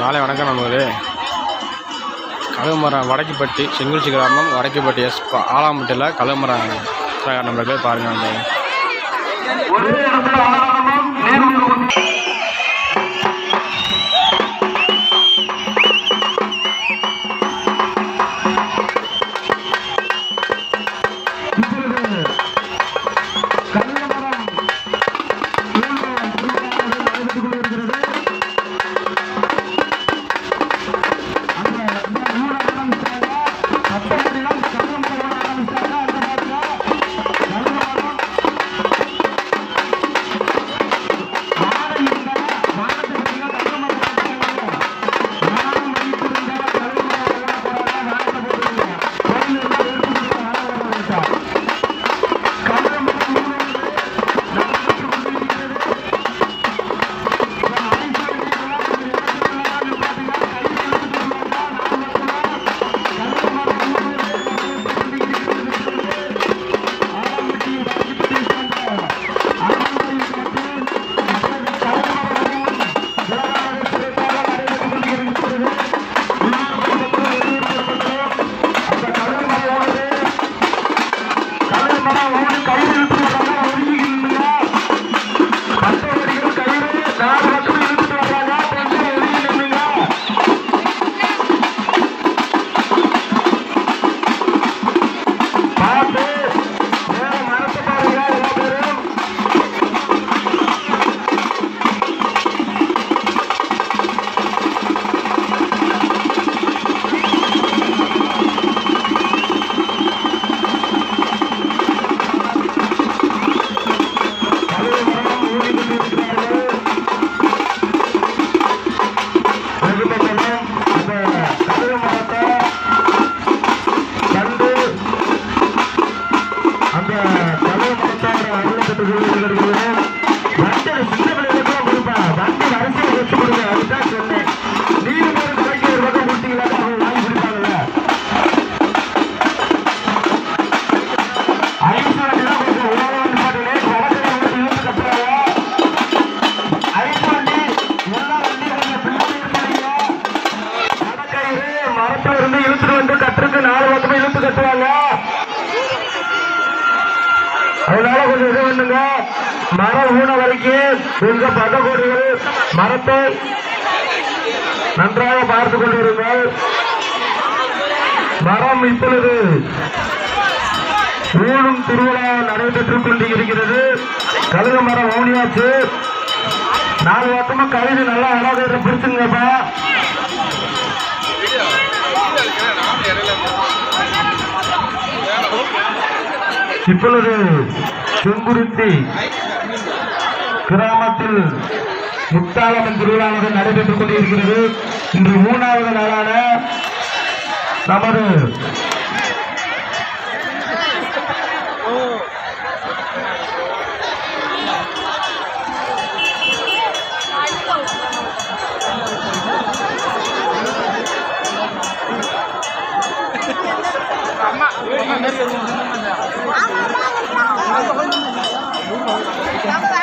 மாலை வணக்கம் நண்பர்களே. கழுமரம் வடக்குப்பட்டி செங்குறிச்சி கிராமம் வடக்குப்பட்டி எஸ் ஆலாம்பட்டியில் கழுமரம் நண்பர்களே. பாருங்கள் நண்பர்களே 大王 ಹೋಗಿ இழுத்துட்டு வந்து கட்டுறதுக்கு நாலு பக்கமே இழுத்து கட்டுவாங்க அதனால கொஞ்சம் இது பண்ணுங்க. மரம் ஊன வரைக்கும் எங்க பதகோடிகள் மரத்தை நன்றாக பார்த்து கொண்டிருங்கள். மரம் இப்பொழுது ஊழும் திருவிழா நடைபெற்றுக் கொண்டு இருக்கிறது மரம் ஊனியாச்சு. நாலு வருஷமா கழுது நல்லா அழகாக பிடிச்சுங்கப்பா இப்பொழுது செங்குருத்தி கிராமத்தில் முத்தாளம்மன் திருவிழானது நடைபெற்றுக் கொண்டிருக்கிறது இன்று மூணாவது நாளான நமது அம்மா 妈妈爸爸叫